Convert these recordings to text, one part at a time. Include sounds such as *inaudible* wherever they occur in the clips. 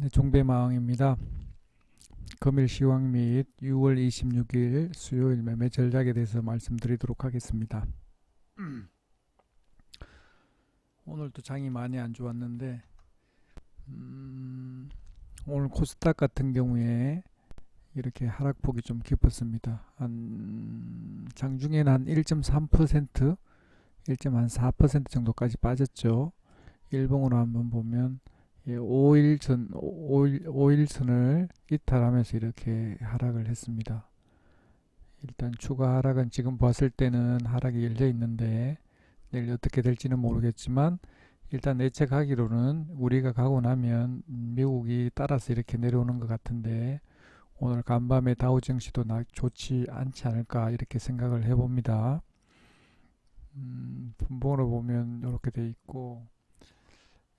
네, 종배마왕입니다. 금일 시황 및 6월 26일 수요일 매매 전략에 대해서 말씀드리도록 하겠습니다. *clears throat* 오늘도 장이 많이 안 좋았는데 음, 오늘 코스닥 같은 경우에 이렇게 하락폭이 좀 깊었습니다. 한 장중에는 한 1.3% 1.4% 정도까지 빠졌죠. 일봉으로 한번 보면 예, 5일선 5일, 5일선을 이탈하면서 이렇게 하락을 했습니다. 일단 추가 하락은 지금 봤을 때는 하락이 열려 있는데 내일 어떻게 될지는 모르겠지만 일단 예측하기로는 우리가 가고 나면 미국이 따라서 이렇게 내려오는 것 같은데 오늘 간밤에 다우 증시도 나, 좋지 않지 않을까 이렇게 생각을 해봅니다. 음, 분봉으로 보면 이렇게 돼 있고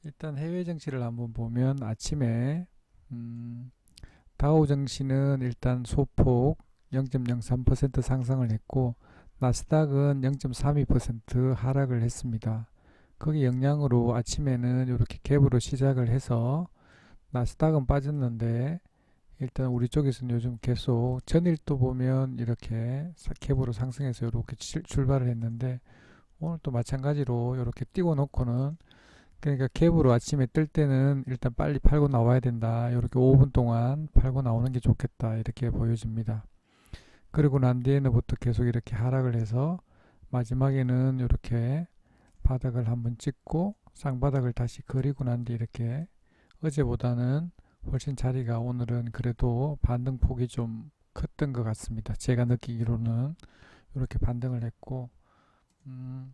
일단 해외 증시를 한번 보면 아침에 음, 다우 증시는 일단 소폭 0.03% 상승을 했고 나스닥은 0.32% 하락을 했습니다. 거기 영향으로 아침에는 이렇게 갭으로 시작을 해서 나스닥은 빠졌는데 일단 우리 쪽에서는 요즘 계속 전일도 보면 이렇게 갭으로 상승해서 이렇게 출발을 했는데 오늘 또 마찬가지로 이렇게 띄워 놓고는 그러니까 갭으로 아침에 뜰 때는 일단 빨리 팔고 나와야 된다. 이렇게 5분 동안 팔고 나오는 게 좋겠다. 이렇게 보여집니다. 그리고 난 뒤에는부터 계속 이렇게 하락을 해서 마지막에는 이렇게 바닥을 한번 찍고 쌍바닥을 다시 그리고 난 뒤 이렇게 어제보다는 훨씬 자리가 오늘은 그래도 반등 폭이 좀 컸던 것 같습니다. 제가 느끼기로는 이렇게 반등을 했고 음,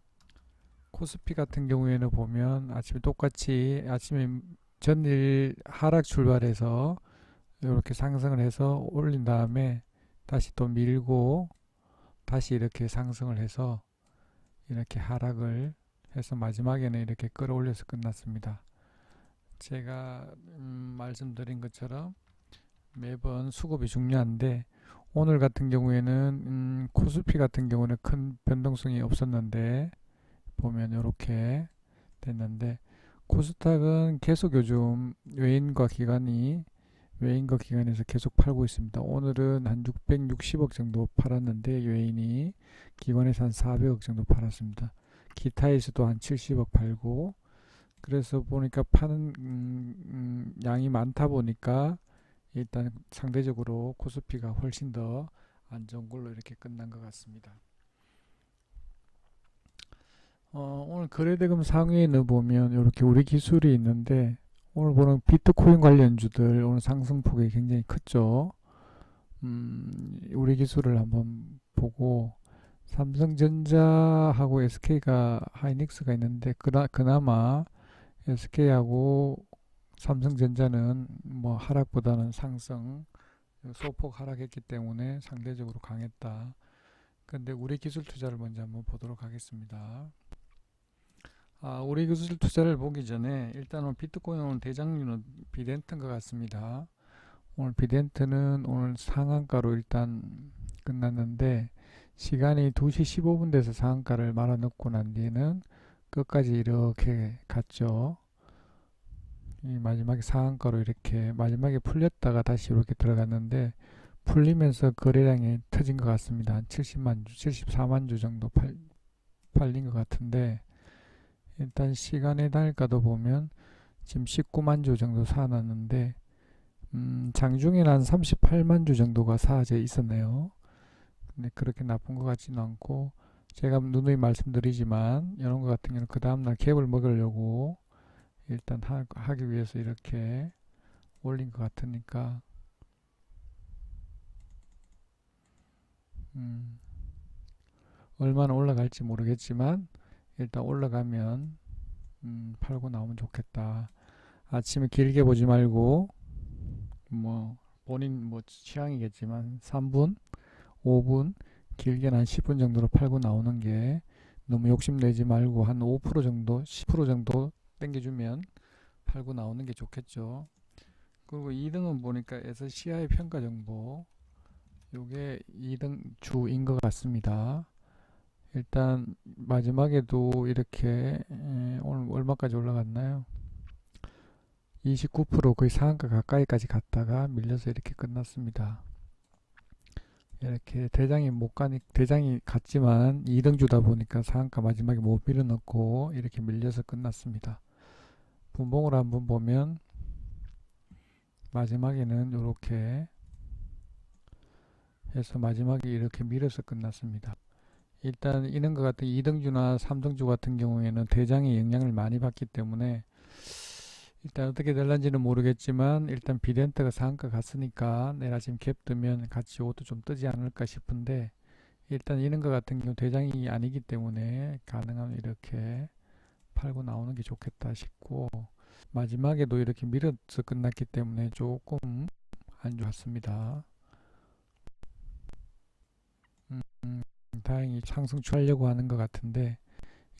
코스피 같은 경우에는 보면 아침에 똑같이 아침에 전일 하락 출발해서 이렇게 상승을 해서 올린 다음에 다시 또 밀고 다시 이렇게 상승을 해서 이렇게 하락을 해서 마지막에는 이렇게 끌어올려서 끝났습니다. 제가 음, 말씀드린 것처럼 매번 수급이 중요한데 오늘 같은 경우에는 음, 코스피 같은 경우는 큰 변동성이 없었는데 보면 이렇게 됐는데 코스닥은 계속 요즘 외인과 기관이 외인과 기관에서 계속 팔고 있습니다. 오늘은 한 660억 정도 팔았는데 외인이 기관에서 한 400억 정도 팔았습니다. 기타에서도 한 70억 팔고 그래서 보니까 파는 음, 음, 양이 많다 보니까 일단 상대적으로 코스피가 훨씬 더 걸로 이렇게 끝난 것 같습니다. 어, 오늘 거래대금 상위에 보면 이렇게 우리 기술이 있는데 오늘 보는 비트코인 관련주들 오늘 상승폭이 굉장히 컸죠. 음, 우리 기술을 한번 보고 삼성전자하고 SK가 하이닉스가 있는데 그나, 그나마 SK하고 삼성전자는 뭐 하락보다는 상승 소폭 하락했기 때문에 상대적으로 강했다. 근데 우리 기술 투자를 먼저 한번 보도록 하겠습니다. 아, 우리 기술 투자를 보기 전에 일단 오늘 비트코인 오늘 대장류는 비덴트인 것 같습니다. 오늘 비덴트는 오늘 상한가로 일단 끝났는데 시간이 2시 15분 돼서 상한가를 말아 넣고 난 뒤에는 끝까지 이렇게 갔죠. 이 마지막에 상한가로 이렇게 마지막에 풀렸다가 다시 이렇게 들어갔는데 풀리면서 거래량이 터진 것 같습니다. 한 70만 주, 74만 주 정도 팔, 팔린 것 같은데 일단 시간의 단가도 보면 지금 19만 주 정도 사놨는데 음, 장중에는 한 38만 주 정도가 사져 있었네요. 근데 그렇게 나쁜 것 같지는 않고 제가 누누이 말씀드리지만 이런 것 같은 경우는 그 다음날 갭을 먹으려고 일단 하, 하기 위해서 이렇게 올린 것 같으니까 음, 얼마나 올라갈지 모르겠지만 일단 올라가면 음, 팔고 나오면 좋겠다. 아침에 길게 보지 말고 뭐 본인 뭐 취향이겠지만 3분, 5분, 길게는 한 10분 정도로 팔고 나오는 게 너무 욕심내지 말고 한 5% 정도, 10% 정도 땡겨주면 팔고 나오는 게 좋겠죠. 그리고 2등은 보니까 SCI 평가 정보 요게 2등 주인 것 같습니다. 일단 마지막에도 이렇게 오늘 얼마까지 올라갔나요? 29% 거의 상한가 가까이까지 갔다가 밀려서 이렇게 끝났습니다. 이렇게 대장이 못 가니 대장이 갔지만 2등주다 보니까 상한가 마지막에 못 밀어넣고 이렇게 밀려서 끝났습니다. 분봉을 한번 보면 마지막에는 이렇게 해서 마지막에 이렇게 밀어서 끝났습니다. 일단 이런 것 같은 2등주나 3등주 같은 경우에는 대장이 영향을 많이 받기 때문에 일단 어떻게 될런지는 모르겠지만 일단 비덴트가 상한가 갔으니까 내일 아침 갭 뜨면 같이 이것도 좀 뜨지 않을까 싶은데 일단 이런 것 같은 경우 대장이 아니기 때문에 가능하면 이렇게 팔고 나오는 게 좋겠다 싶고 마지막에도 이렇게 밀어서 끝났기 때문에 조금 안 좋았습니다. 음, 다행히 상승 추하려고 하는 것 같은데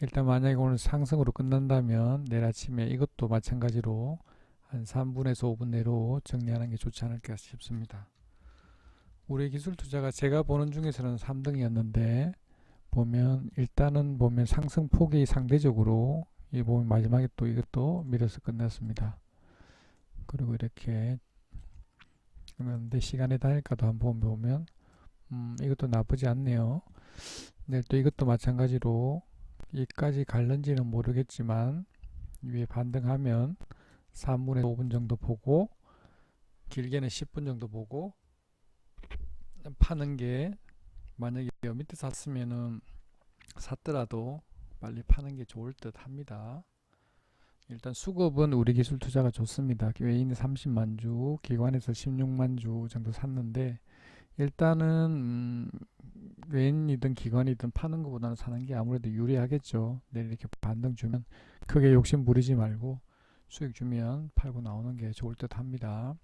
일단 만약에 오늘 상승으로 끝난다면 내일 아침에 이것도 마찬가지로 한 3분에서 5분 내로 정리하는 게 좋지 않을까 싶습니다. 우리 기술 투자가 제가 보는 중에서는 3등이었는데 보면 일단은 보면 상승 폭이 상대적으로 이 보면 마지막에 또 이것도 밀어서 끝났습니다. 그리고 이렇게 그런데 시간에 다닐까도 한번 보면 음, 이것도 나쁘지 않네요. 내일 또 이것도 마찬가지로 여기까지 갈는지는 모르겠지만 위에 반등하면 3분에서 5분 정도 보고 길게는 10분 정도 보고 파는 게 만약에 여 밑에 샀으면은 샀더라도 빨리 파는 게 좋을 듯 합니다. 일단 수급은 우리 기술 투자가 좋습니다. 외인이 30만 주, 기관에서 16만 주 정도 샀는데 일단은 음, 외인이든 기관이든 파는 것보다는 사는 게 아무래도 유리하겠죠. 내일 이렇게 반등 주면 크게 욕심 부리지 말고 수익 주면 팔고 나오는 게 좋을 듯 합니다.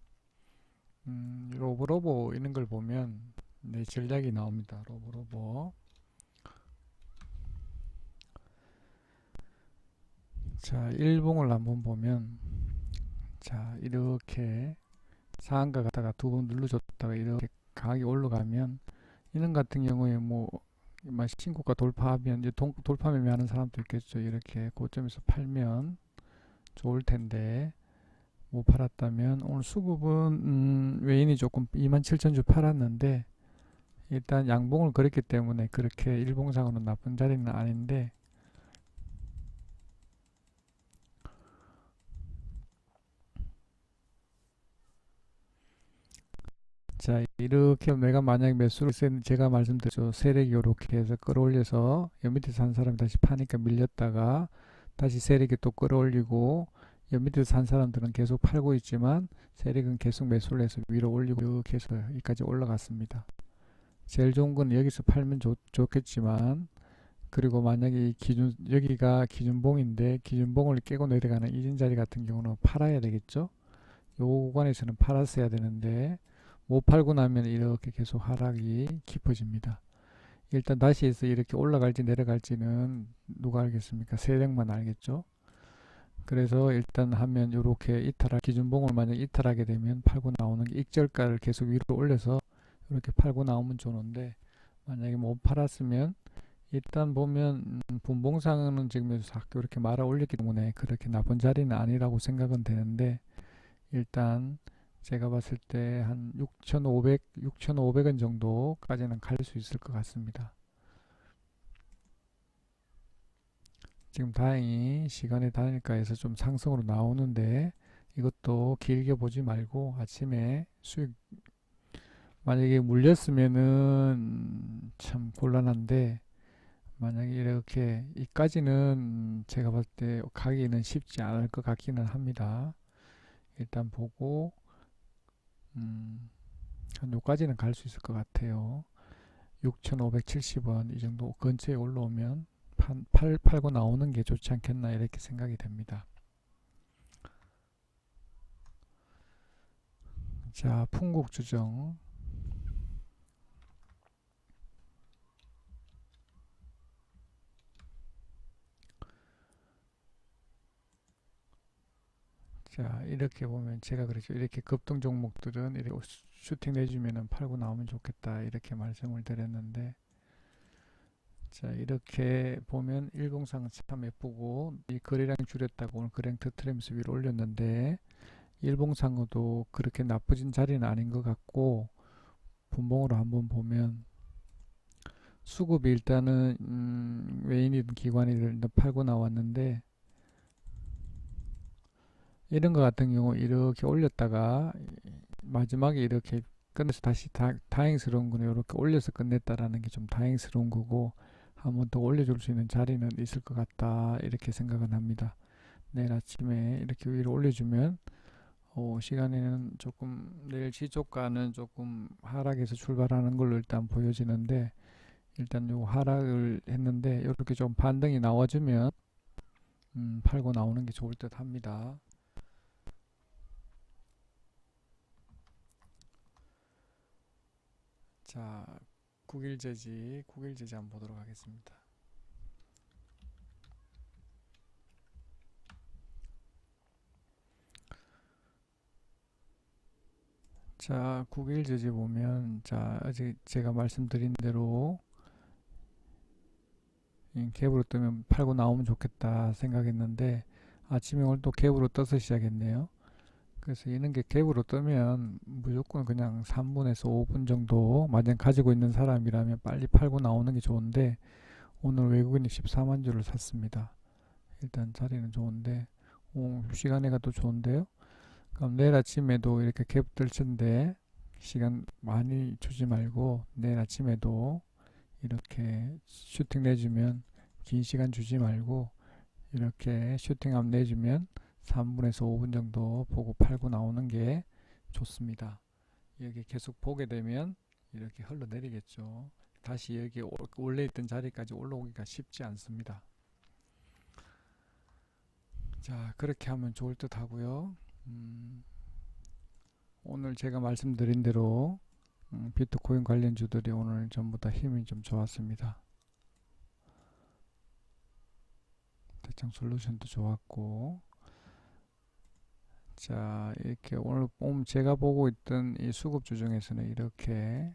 음, 로보로보 이런 걸 보면 네, 전략이 나옵니다. 로보로보. 자, 일봉을 한번 보면 자, 이렇게 상한가 갔다가 두 번 눌러줬다가 이렇게 강하게 올라가면 이런 같은 경우에 뭐 신고가 돌파하면 이제 동, 돌파 매매하는 사람도 있겠죠. 이렇게 고점에서 팔면 좋을 텐데 못 팔았다면 오늘 수급은 음, 외인이 조금 27,000주 팔았는데 일단 양봉을 그렸기 때문에 그렇게 일봉상으로는 나쁜 자리는 아닌데 자 이렇게 내가 만약 매수를 했 제가 말씀드렸죠. 세력이 이렇게 해서 끌어올려서 여 밑에 산 사람이 다시 파니까 밀렸다가 다시 세력이 또 끌어올리고 여 밑에 산 사람들은 계속 팔고 있지만 세력은 계속 매수를 해서 위로 올리고 이렇게 해서 여기까지 올라갔습니다. 제일 좋은 건 여기서 팔면 좋, 좋겠지만 그리고 만약에 기준 여기가 기준봉인데 기준봉을 깨고 내려가는 이전 자리 같은 경우는 팔아야 되겠죠? 요 구간에서는 팔았어야 되는데 못 팔고 나면 이렇게 계속 하락이 깊어집니다. 일단 다시 해서 이렇게 올라갈지 내려갈지는 누가 알겠습니까? 세력만 알겠죠? 그래서 일단 하면 이렇게 이탈할 기준봉을 만약 이탈하게 되면 팔고 나오는 게 익절가를 계속 위로 올려서 이렇게 팔고 나오면 좋은데 만약에 못 팔았으면 일단 보면 음, 분봉상은 지금 자꾸 이렇게 말아 올렸기 때문에 그렇게 나쁜 자리는 아니라고 생각은 되는데 일단 제가 봤을 때 한 6,500, 6,500원 정도까지는 갈 수 있을 것 같습니다. 지금 다행히 시간에 다니까 해서 좀 상승으로 나오는데 이것도 길게 보지 말고 아침에 수익 만약에 물렸으면은 참 곤란한데 만약에 이렇게 이까지는 제가 봤을 때 가기는 쉽지 않을 것 같기는 합니다. 일단 보고 음, 한 요까지는 갈 수 있을 것 같아요. 6,570원 이 정도 근처에 올라오면 팔, 팔, 팔고 나오는 게 좋지 않겠나 이렇게 생각이 됩니다. 자, 풍국주정 자 이렇게 보면 제가 그랬죠. 이렇게 급등 종목들은 이렇게 슈팅 내주면은 팔고 나오면 좋겠다 이렇게 말씀을 드렸는데 자 이렇게 보면 일봉상 참 예쁘고 이 거래량이 줄였다고 오늘 거래량 터트리면서 위로 올렸는데 일봉상으로도 그렇게 나쁘진 자리는 아닌 것 같고 분봉으로 한번 보면 수급이 일단은 음, 외인이든 기관이든 팔고 나왔는데 이런 것 같은 경우 이렇게 올렸다가 마지막에 이렇게 끝내서 다시 다, 다행스러운 거는 이렇게 올려서 끝냈다라는 게 좀 다행스러운 거고 한 번 더 올려줄 수 있는 자리는 있을 것 같다 이렇게 생각은 합니다. 내일 아침에 이렇게 위로 올려주면 어, 시간에는 조금 내일 지조가는 조금 하락해서 출발하는 걸로 일단 보여지는데 일단 요 하락을 했는데 이렇게 좀 반등이 나와주면 음, 팔고 나오는 게 좋을 듯 합니다. 자, 9일 제지, 9일 제지 한번 보도록 하겠습니다. 자, 9일 제지 보면 자, 아직 제가 말씀드린 대로 이 갭으로 뜨면 팔고 나오면 좋겠다 생각했는데 아침에 오늘 또 갭으로 떠서 시작했네요. 그래서 이런 게 갭으로 뜨면 무조건 그냥 3분에서 5분 정도 만약 가지고 있는 사람이라면 빨리 팔고 나오는 게 좋은데 오늘 외국인이 14만 주를 샀습니다. 일단 자리는 좋은데 오, 시간에가 또 좋은데요. 그럼 내일 아침에도 이렇게 갭 뜰 텐데 시간 많이 주지 말고 내일 아침에도 이렇게 슈팅 내주면 긴 시간 주지 말고 이렇게 슈팅함 내주면 3분에서 5분 정도 보고 팔고 나오는 게 좋습니다. 여기 계속 보게 되면 이렇게 흘러내리겠죠. 다시 여기 올- 원래 있던 자리까지 올라오기가 쉽지 않습니다. 자, 그렇게 하면 좋을 듯 하고요. 음, 오늘 제가 말씀드린 대로 음, 비트코인 관련주들이 오늘 전부 다 힘이 좀 좋았습니다. 대창 솔루션도 좋았고 자 이렇게 오늘 제가 보고 있던 이 수급주 중에서는 이렇게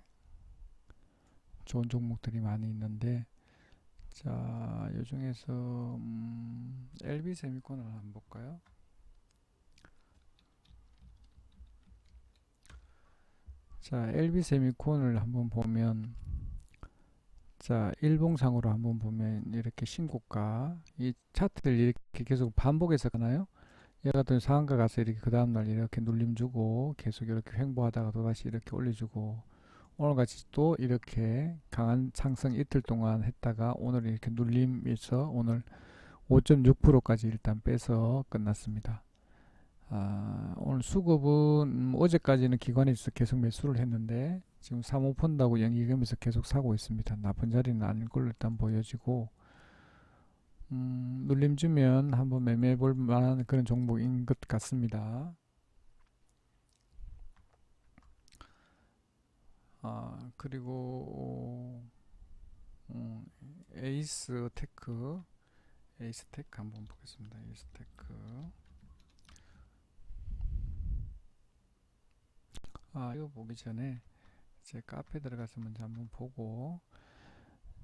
좋은 종목들이 많이 있는데 자, 이 중에서 음, LB 세미콘을 한번 볼까요? 자, LB 세미콘을 한번 보면 자, 일봉상으로 한번 보면 이렇게 신고가 이 차트를 이렇게 계속 반복해서 가나요? 얘가 또 상한가 가서 이렇게 그 다음날 이렇게 눌림 주고 계속 이렇게 횡보하다가 또다시 이렇게 올려주고 오늘같이 또 이렇게 강한 상승 이틀 동안 했다가 오늘 이렇게 눌림에서 오늘 5.6%까지 일단 빼서 끝났습니다. 아, 오늘 수급은 음, 어제까지는 기관에서 계속 매수를 했는데 지금 사모 펀드하고 연기금에서 계속 사고 있습니다. 나쁜 자리는 아닐 걸로 일단 보여지고 음, 눌림 주면 한번 매매해 볼 만한 그런 종목인 것 같습니다. 아, 그리고 음, 에이스 테크 에이스 테크 한번 보겠습니다. 에이스 테크 아, 이거 보기 전에 제 카페 들어가서 먼저 한번 보고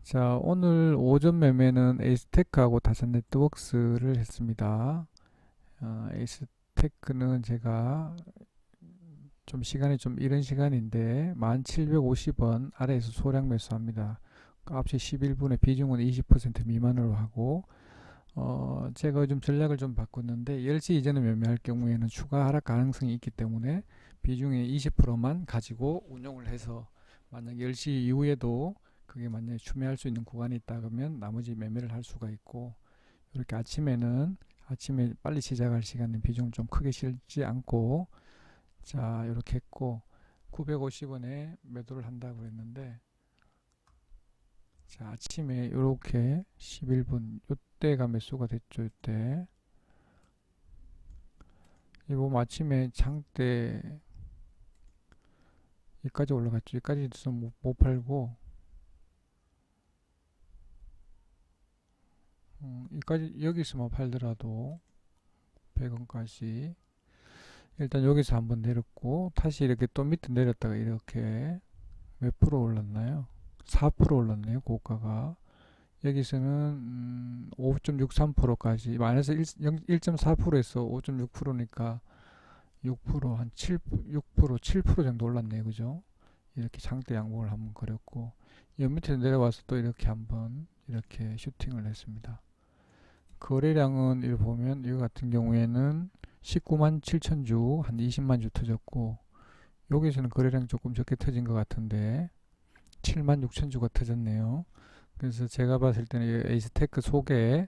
자, 오늘 오전 매매는 에이스테크하고 다산 네트워크스를 했습니다. 어, 에이스테크는 제가 좀 시간이 좀 이른 시간인데 1750원 아래에서 소량 매수합니다. 9시 11분에 비중은 20% 미만으로 하고 어, 제가 요즘 전략을 좀 바꿨는데 10시 이전에 매매할 경우에는 추가 하락 가능성이 있기 때문에 비중의 20%만 가지고 운용을 해서 만약 10시 이후에도 그게 만약에 추매할 수 있는 구간이 있다 그러면 나머지 매매를 할 수가 있고 이렇게 아침에는 아침에 빨리 시작할 시간에 비중 좀 크게 실지 않고 자 이렇게 했고 950원에 매도를 한다고 했는데 자 아침에 이렇게 11분 요때가 매수가 됐죠 이때. 이 보면 아침에 장대 여기까지 올라갔죠. 여기까지 있어 못, 못 팔고 음, 여기까지 여기서만 팔더라도 100원까지 일단 여기서 한번 내렸고 다시 이렇게 또 밑에 내렸다가 이렇게 몇 프로 올랐나요? 4% 올랐네요 고가가 여기서는 음, 5.63%까지 마이너스 1.4%에서 5.6%니까 6%한 7, 6% 7% 정도 올랐네요. 그죠? 이렇게 장대 양봉을 한번 그렸고 여 밑에 내려와서 또 이렇게 한번 이렇게 슈팅을 했습니다. 거래량은 이렇게 보면 이거 같은 경우에는 19만 7천 주, 한 20만 주 터졌고 여기서는 거래량 조금 적게 터진 것 같은데 7만 6천 주가 터졌네요. 그래서 제가 봤을 때는 이 에이스테크 속에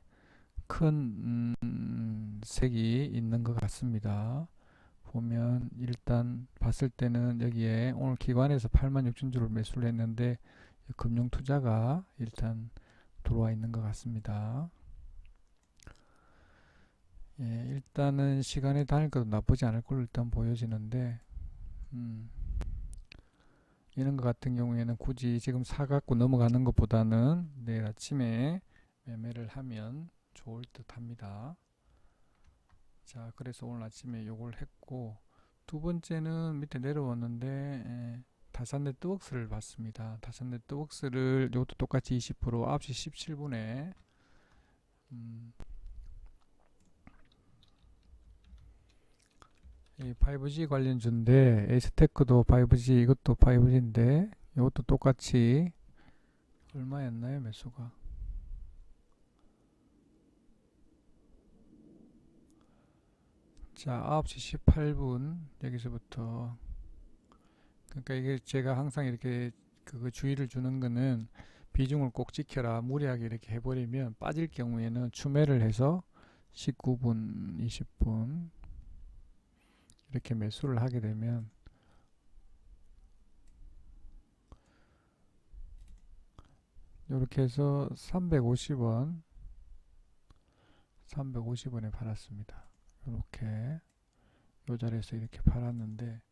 큰 음, 색이 있는 것 같습니다. 보면 일단 봤을 때는 여기에 오늘 기관에서 8만 6천 주를 매수를 했는데 금융 투자가 일단 들어와 있는 것 같습니다. 예, 일단은 시간에 다닐 것도 나쁘지 않을 걸로 일단 보여지는데, 음, 이런 것 같은 경우에는 굳이 지금 사갖고 넘어가는 것보다는 내일 아침에 매매를 하면 좋을 듯 합니다. 자, 그래서 오늘 아침에 요걸 했고, 두 번째는 밑에 내려왔는데, 예, 다산 네트웍스를 봤습니다. 다산 네트웍스를 이것도 똑같이 20% 9시 17분에 음, 이 5G 관련주인데 에이스테크도 5G 이것도 5G인데 이것도 똑같이 얼마였나요 매수가? 자 9시 18분 여기서부터. 그러니까 이게 제가 항상 이렇게 그거 주의를 주는 거는 비중을 꼭 지켜라 무리하게 이렇게 해버리면 빠질 경우에는 추매를 해서 19분 20분 이렇게 매수를 하게 되면 이렇게 해서 350원 350원에 팔았습니다. 이렇게 요 자리에서 이렇게 팔았는데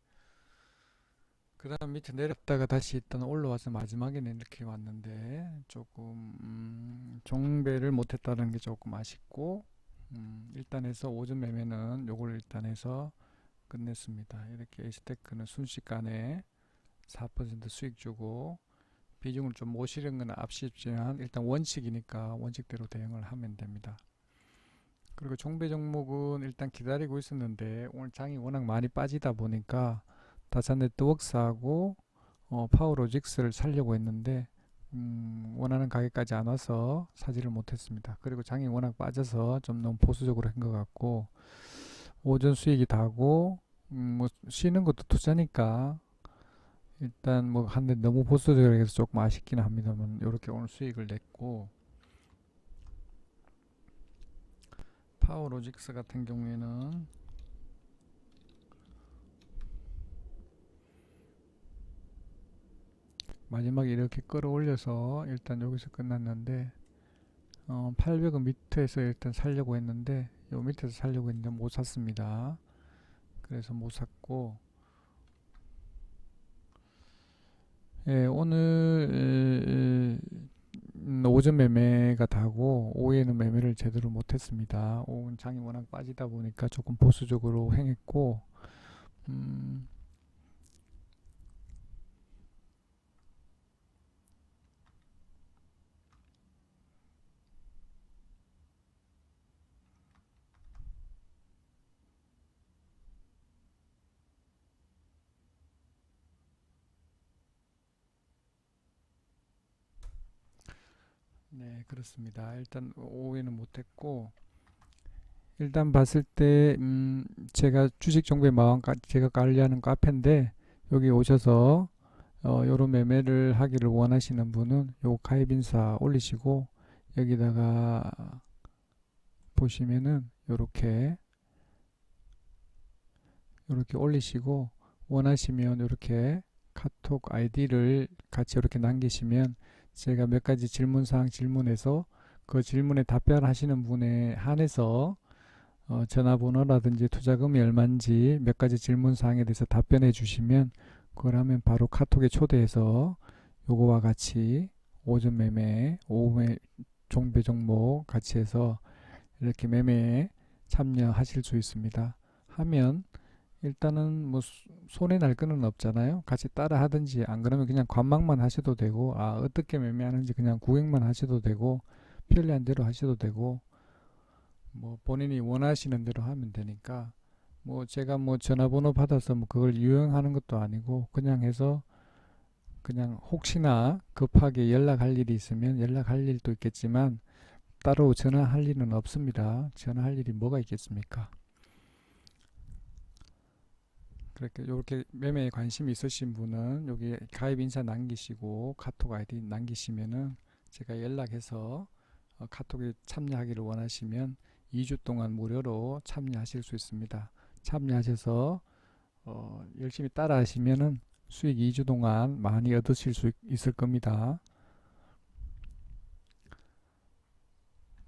그 다음 밑에 내렸다가 다시 일단 올라와서 마지막에는 이렇게 왔는데 조금 음, 종배를 못했다는 게 조금 아쉽고 음, 일단 해서 오전 매매는 요걸 일단 해서 끝냈습니다. 이렇게 에이스테크는 순식간에 4% 수익 주고 비중을 좀 모시는 건 아쉽지만 일단 원칙이니까 원칙대로 대응을 하면 됩니다. 그리고 종배 종목은 일단 기다리고 있었는데 오늘 장이 워낙 많이 빠지다 보니까 다산 네트웍스하고 어, 파워로직스를 살려고 했는데 음, 원하는 가격까지 안 와서 사지를 못했습니다. 그리고 장이 워낙 빠져서 좀 너무 보수적으로 한 것 같고 오전 수익이 다고 음, 뭐 쉬는 것도 투자니까 일단 뭐 한데 너무 보수적으로 해서 조금 아쉽기는 합니다만 이렇게 오늘 수익을 냈고 파워로직스 같은 경우에는 마지막에 이렇게 끌어올려서 일단 여기서 끝났는데 어, 800원 밑에서 일단 살려고 했는데 요 밑에서 살려고 했는데 못 샀습니다. 그래서 못 샀고 예, 오늘 음, 오전 매매가 다고 오후에는 매매를 제대로 못했습니다. 오후는 장이 워낙 빠지다 보니까 조금 보수적으로 행했고 음, 네, 그렇습니다. 일단 오후에는 못했고 일단 봤을 때 음, 제가 주식 정보의 가- 제가 관리하는 카페인데 여기 오셔서 어, 요런 매매를 하기를 원하시는 분은 요 가입 인사 올리시고 여기다가 보시면은 요렇게 요렇게 올리시고 원하시면 요렇게 카톡 아이디를 같이 이렇게 남기시면 제가 몇 가지 질문 사항 질문해서 그 질문에 답변하시는 분에 한해서 어, 전화번호라든지 투자금이 얼마인지 몇 가지 질문 사항에 대해서 답변해 주시면 그걸 하면 바로 카톡에 초대해서 요거와 같이 오전 매매, 오후 매 종배 종목 같이 해서 이렇게 매매에 참여하실 수 있습니다. 하면 일단은 뭐 수- 손해 날 거는 없잖아요. 같이 따라 하든지 안 그러면 그냥 관망만 하셔도 되고 아 어떻게 매매하는지 그냥 구경만 하셔도 되고 편리한 대로 하셔도 되고 뭐 본인이 원하시는 대로 하면 되니까 뭐 제가 뭐 전화번호 받아서 뭐 그걸 유용하는 것도 아니고 그냥 해서 그냥 혹시나 급하게 연락할 일이 있으면 연락할 일도 있겠지만 따로 전화할 일은 없습니다. 전화할 일이 뭐가 있겠습니까? 그렇게 이렇게 매매에 관심이 있으신 분은 여기 가입 인사 남기시고 카톡 아이디 남기시면은 제가 연락해서 어, 카톡에 참여하기를 원하시면 2주 동안 무료로 참여하실 수 있습니다. 참여하셔서 어, 열심히 따라 하시면은 수익 2주 동안 많이 얻으실 수 있- 있을 겁니다.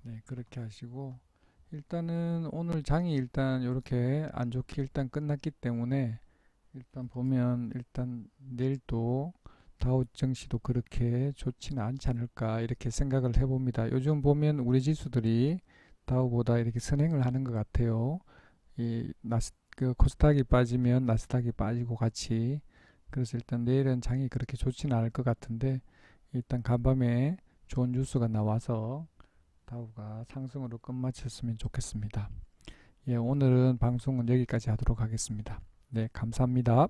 네, 그렇게 하시고 일단은 오늘 장이 일단 이렇게 안 좋게 일단 끝났기 때문에 일단 보면 일단 내일도 다우 증시도 그렇게 좋지는 않지 않을까 이렇게 생각을 해봅니다. 요즘 보면 우리 지수들이 다우보다 이렇게 선행을 하는 것 같아요. 이 나스 그 코스닥이 빠지면 나스닥이 빠지고 같이 그래서 일단 내일은 장이 그렇게 좋지는 않을 것 같은데 일단 간밤에 좋은 뉴스가 나와서 다우가 상승으로 끝마쳤으면 좋겠습니다. 예, 오늘은 방송은 여기까지 하도록 하겠습니다. 네, 감사합니다.